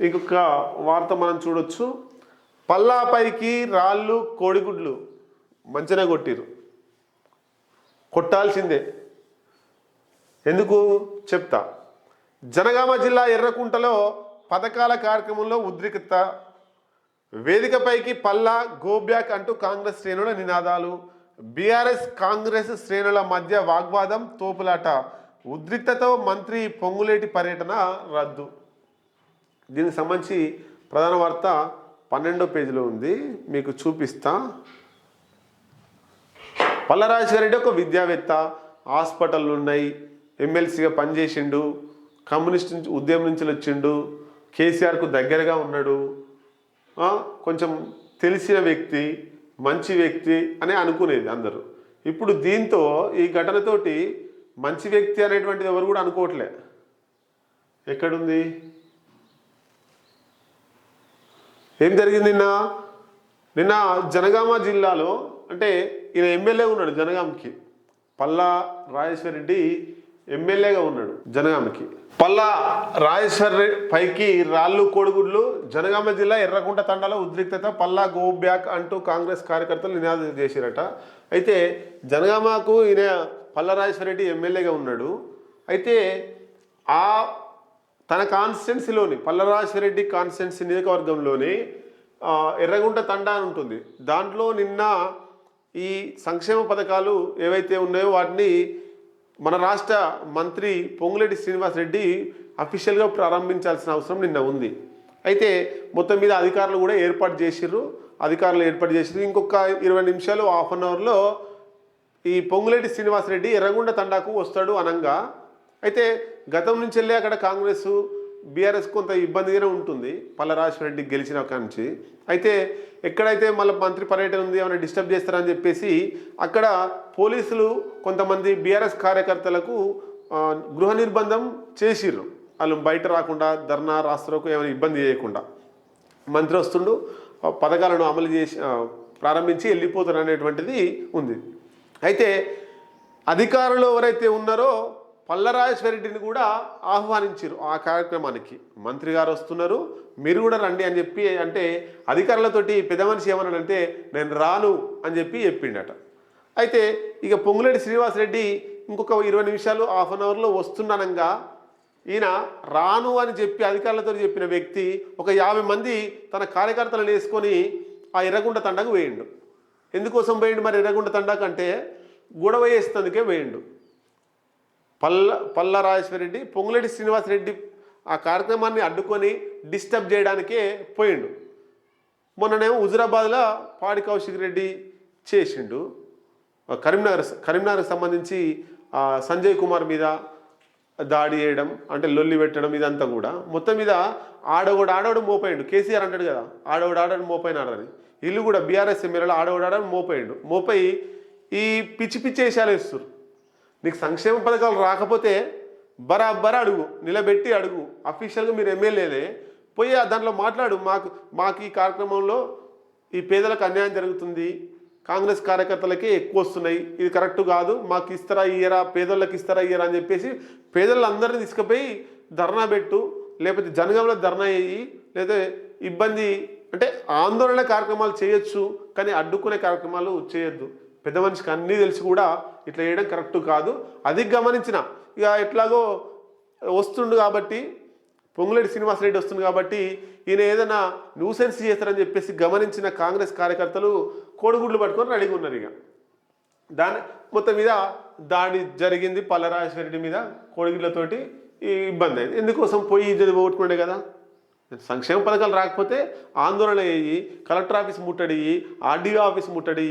ఇంకొక వార్త మనం చూడొచ్చు. పల్లాపైకి రాళ్ళు కోడిగుడ్లు మంచిగా కొట్టిరు. కొట్టాల్సిందే. ఎందుకు చెప్తా? జనగామ జిల్లా ఎర్రకుంటలో పథకాల కార్యక్రమంలో ఉద్రిక్తత వేదికపైకి పల్లా గోబ్యాక్ అంటూ కాంగ్రెస్ శ్రేణుల నినాదాలు. బీఆర్ఎస్ కాంగ్రెస్ శ్రేణుల మధ్య వాగ్వాదం తోపులాట. ఉద్రిక్తతో మంత్రి పొంగులేటి పర్యటన రద్దు. దీనికి సంబంధించి ప్రధాన వార్త పన్నెండో పేజీలో ఉంది. మీకు చూపిస్తా. పల్లరాజశేఖర ఒక విద్యావేత్త హాస్పిటల్ ఉన్నాయి. ఎమ్మెల్సీగా పనిచేసిండు. కమ్యూనిస్ట్ నుంచి ఉద్యమం నుంచి వచ్చిండు. కేసీఆర్కు దగ్గరగా ఉన్నాడు. కొంచెం తెలిసిన వ్యక్తి మంచి వ్యక్తి అని అనుకునేది అందరూ. ఇప్పుడు దీంతో ఈ ఘటనతోటి మంచి వ్యక్తి అనేటువంటిది ఎవరు కూడా అనుకోవట్లే. ఎక్కడుంది? ఏం జరిగింది నిన్న? నిన్న జనగామ జిల్లాలో అంటే ఈయన ఎమ్మెల్యే ఉన్నాడు జనగామకి. పల్లా రాజేశ్వర్ రెడ్డి ఎమ్మెల్యేగా ఉన్నాడు జనగామకి. పల్లా రాజేశ్వర్ రెడ్డి పైకి రాళ్ళు కోడిగుడ్లు జనగామ జిల్లా ఎర్రకుంట తండాలో ఉద్రిక్తత పల్లా గో బ్యాక్ అంటూ కాంగ్రెస్ కార్యకర్తలు నినాదం చేశారట అయితే జనగామకు ఈయన పల్లా రాజేశ్వర రెడ్డి ఎమ్మెల్యేగా ఉన్నాడు. అయితే ఆ తన కాన్స్టిట్యున్సీలోని పల్లరాజరెడ్డి కాన్స్టిట్యున్సీ నియోజకవర్గంలోని ఎర్రగుంట తండా అని ఉంటుంది. దాంట్లో నిన్న ఈ సంక్షేమ పథకాలు ఏవైతే ఉన్నాయో వాటిని మన రాష్ట్ర మంత్రి పొంగులేటి శ్రీనివాస్ రెడ్డి అఫీషియల్గా ప్రారంభించాల్సిన అవసరం నిన్న ఉంది. అయితే మొత్తం మీద అధికారులు కూడా ఏర్పాటు చేసిర్రు. అధికారులు ఏర్పాటు చేసిర్రు. ఇంకొక ఇరవై నిమిషాలు హాఫ్ అన్ అవర్లో ఈ పొంగులేటి శ్రీనివాసరెడ్డి ఎర్రగొండ తండాకు వస్తాడు అనంగా. అయితే గతం నుంచి వెళ్ళి అక్కడ కాంగ్రెస్ బీఆర్ఎస్ కొంత ఇబ్బందిగానే ఉంటుంది. పల్లరాజరెడ్డి గెలిచిన ఒక నుంచి. అయితే ఎక్కడైతే మళ్ళీ మంత్రి పర్యటన ఉంది ఏమైనా డిస్టర్బ్ చేస్తారని చెప్పేసి అక్కడ పోలీసులు కొంతమంది బీఆర్ఎస్ కార్యకర్తలకు గృహ నిర్బంధం చేసిర్రు. వాళ్ళు బయట రాకుండా ధర్నా రాష్ట్రకు ఏమైనా ఇబ్బంది చేయకుండా. మంత్రి వస్తుండు పథకాలను అమలు చేసి ప్రారంభించి వెళ్ళిపోతారు అనేటువంటిది ఉంది. అయితే అధికారులు ఎవరైతే ఉన్నారో పల్లరాజేశ్వరరెడ్డిని కూడా ఆహ్వానించారు ఆ కార్యక్రమానికి. మంత్రి గారు వస్తున్నారు మీరు కూడా రండి అని చెప్పి అంటే అధికారులతోటి పెద్ద మనిషి ఏమన్నాడంటే నేను రాను అని చెప్పి చెప్పిండట. అయితే ఇక పొంగులేటి శ్రీనివాసరెడ్డి ఇంకొక ఇరవై నిమిషాలు హాఫ్ అన్ అవర్లో వస్తున్నానంగా. ఈయన రాను అని చెప్పి అధికారులతో చెప్పిన వ్యక్తి ఒక యాభై మంది తన కార్యకర్తలను వేసుకొని ఆ ఎర్రగుంట తండకు వేయండు ఎందుకోసం వేయండు మరి ఎర్రగుంట తండాకు అంటే గొడవ వేసినందుకే వేయండు పల్ల పల్ల రాజేశ్వరరెడ్డి పొంగులేటి శ్రీనివాసరెడ్డి ఆ కార్యక్రమాన్ని అడ్డుకొని డిస్టర్బ్ చేయడానికే పోయిండు. మొన్ననేమో హుజురాబాద్లో పాడి కౌశిక్ రెడ్డి చేసిండు. కరీంనగర్ కరీంనగర్కి సంబంధించి సంజయ్ కుమార్ మీద దాడి చేయడం అంటే లొల్లి పెట్టడం ఇదంతా కూడా. మొత్తం మీద ఆడవుడు ఆడోడు మోపోయిండు. కేసీఆర్ అంటాడు కదా ఆడోడు మోపోయిన మోపోయినాడని ఇల్లు కూడా బీఆర్ఎస్ ఎమ్మెల్యేలో ఆడవుడు ఆడోడు మోపోయిండు. మోపోయి ఈ పిచ్చి పిచ్చి వేషాలు వేస్తారు నీకు సంక్షేమ పథకాలు రాకపోతే బరాబర్ అడుగు నిలబెట్టి అడుగు. అఫీషియల్గా మీరు ఎమ్మెల్యేలే. పోయి దాంట్లో మాట్లాడు. మాకు మాకు ఈ కార్యక్రమంలో ఈ పేదలకు అన్యాయం జరుగుతుంది. కాంగ్రెస్ కార్యకర్తలకే ఎక్కువ వస్తున్నాయి. ఇది కరెక్ట్ కాదు. మాకు ఇస్తారా ఇయ్యరా? పేదోళ్ళకి ఇస్తారా ఇయ్యరా అని చెప్పేసి పేదలందరినీ తీసుకుపోయి ధర్నా పెట్టు. లేకపోతే జనగంలో ధర్నా వేయి లేదా ఇబ్బంది అంటే ఆందోళన కార్యక్రమాలు చేయొచ్చు. కానీ అడ్డుకునే కార్యక్రమాలు చేయొద్దు. పెద్ద మనిషికి అన్నీ తెలిసి కూడా ఇట్లా చేయడం కరెక్ట్ కాదు. అది గమనించిన. ఇక ఎట్లాగో వస్తుండు కాబట్టి పొంగులేటి శ్రీనివాసరెడ్డి వస్తుంది కాబట్టి ఈయన ఏదైనా న్యూసెన్స్ చేస్తారని చెప్పేసి గమనించిన కాంగ్రెస్ కార్యకర్తలు కోడిగుడ్లు పట్టుకొని రెడీగా ఉన్నారు ఇక. దాని మొత్తం మీద దాడి జరిగింది పల్లరాజేశ్వరరెడ్డి మీద కోడిగుడ్లతోటి ఈ ఇబ్బంది అయింది. ఎందుకోసం పోయి ఇద్దరు పోగొట్టుకుండే కదా? సంక్షేమ పథకాలు రాకపోతే ఆందోళన అయ్యి కలెక్టర్ ఆఫీస్ ముట్టడి ఆర్డీఓ ఆఫీస్ ముట్టడి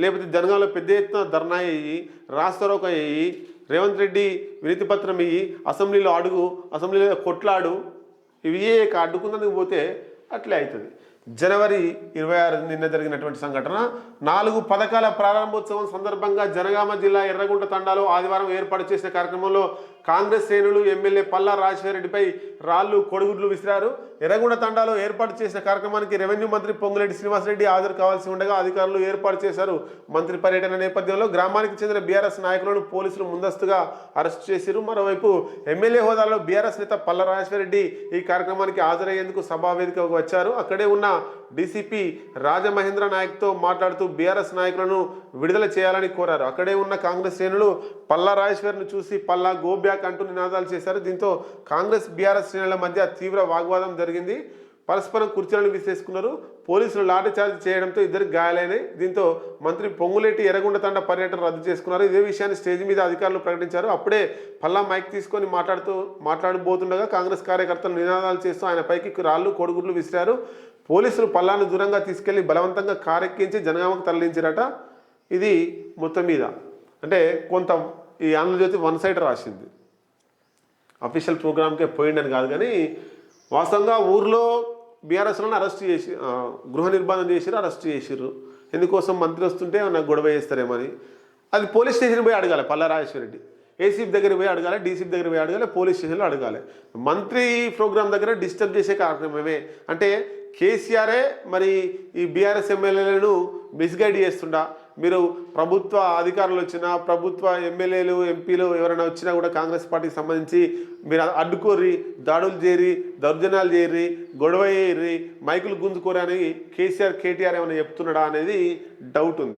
లేకపోతే జనగాంలో పెద్ద ఎత్తున ధర్నా అయ్యి రాస్తారోక అయ్యి రేవంత్ రెడ్డి వినతి పత్రం ఇయ్యి అసెంబ్లీలో అడుగు అసెంబ్లీలో కొట్లాడు ఇవి ఏ అడ్డుకున్నందుకు పోతే అట్లే అవుతుంది. జనవరి ఇరవై ఆరు నిన్న జరిగినటువంటి సంఘటన నాలుగు పథకాల ప్రారంభోత్సవం సందర్భంగా జనగామ జిల్లా ఎర్రగుంట తండాలో ఆదివారం ఏర్పాటు చేసిన కార్యక్రమంలో కాంగ్రెస్ శ్రేణులు ఎమ్మెల్యే పల్లా రెడ్డిపై రాళ్ళు కొడుగుడ్లు విసిరారు. ఎర్రగొండ తండాలో ఏర్పాటు చేసిన కార్యక్రమానికి రెవెన్యూ మంత్రి పొంగులేటి శ్రీనివాసరెడ్డి హాజరు కావాల్సి ఉండగా అధికారులు ఏర్పాటు చేశారు. మంత్రి పర్యటన నేపథ్యంలో గ్రామానికి చెందిన బీఆర్ఎస్ నాయకులను పోలీసులు ముందస్తుగా అరెస్ట్ చేశారు మరోవైపు ఎమ్మెల్యే హోదాలో బీఆర్ఎస్ నేత పల్ల రెడ్డి ఈ కార్యక్రమానికి హాజరయ్యేందుకు సభావేదికకు వచ్చారు. అక్కడే ఉన్న డీసీపీ రాజమహేంద్ర నాయక్తో మాట్లాడుతూ బీఆర్ఎస్ నాయకులను విడుదల చేయాలని కోరారు. అక్కడే ఉన్న కాంగ్రెస్ శ్రేణులు పల్లా రాజేశ్వర్ను చూసి పల్లా గో బ్యాక్ అంటూ నినాదాలు చేశారు. దీంతో కాంగ్రెస్ బీఆర్ఎస్ శ్రేణుల మధ్య తీవ్ర వాగ్వాదం జరిగింది. పరస్పరం కుర్చీలను విసిరేసుకున్నారు. పోలీసులు లాఠీచార్జ్ చేయడంతో ఇద్దరికి గాయాలైనాయి. దీంతో మంత్రి పొంగులేటి ఎర్రగొండ తండ పర్యటన రద్దు చేసుకున్నారు. ఇదే విషయాన్ని స్టేజ్ మీద అధికారులు ప్రకటించారు. అప్పుడే పల్లా మైక్ తీసుకొని మాట్లాడుతూ మాట్లాడబోతుండగా కాంగ్రెస్ కార్యకర్తలు నినాదాలు చేస్తూ ఆయన పైకి రాళ్ళు కోడిగుడ్లు విసిరారు. పోలీసులు పల్లాను దూరంగా తీసుకెళ్ళి బలవంతంగా కారెక్కించి జనగామకు తరలించారట. ఇది మొత్తం మీద. అంటే కొంత ఈ ఆంధ్రజ్యోతి వన్ సైడ్ రాసింది. అఫీషియల్ ప్రోగ్రామ్కే పోయిండని కాదు కానీ వాస్తవంగా ఊర్లో బీఆర్ఎస్లను అరెస్ట్ చేసి గృహ నిర్బంధం చేసిరు అరెస్ట్ చేసిర్రు. ఎందుకోసం మంత్రి వస్తుంటే నాకు గొడవ చేస్తారేమని అది పోలీస్ స్టేషన్ పోయి అడగాలి పల్లా రెడ్డి. ఏసీపీ దగ్గర పోయి అడగాలి డీసీపీ దగ్గర పోయి అడగాలి పోలీస్ స్టేషన్లో అడగాలి. మంత్రి ప్రోగ్రామ్ దగ్గర డిస్టర్బ్ చేసే కార్యక్రమమే అంటే కేసీఆరే మరి ఈ బీఆర్ఎస్ ఎమ్మెల్యేలను మిస్గైడ్ చేస్తుండా? మీరు ప్రభుత్వ అధికారులు వచ్చినా ప్రభుత్వ ఎమ్మెల్యేలు ఎంపీలు ఎవరైనా వచ్చినా కూడా కాంగ్రెస్ పార్టీకి సంబంధించి మీరు అడ్డుకోర్రి దాడులు చేరి దౌర్జన్యాలు చేరి గొడవ చేయరి మైకులు గుంజుకోరని కేసీఆర్ కేటీఆర్ ఏమైనా చెప్తున్నాడా అనేది డౌట్ ఉంది.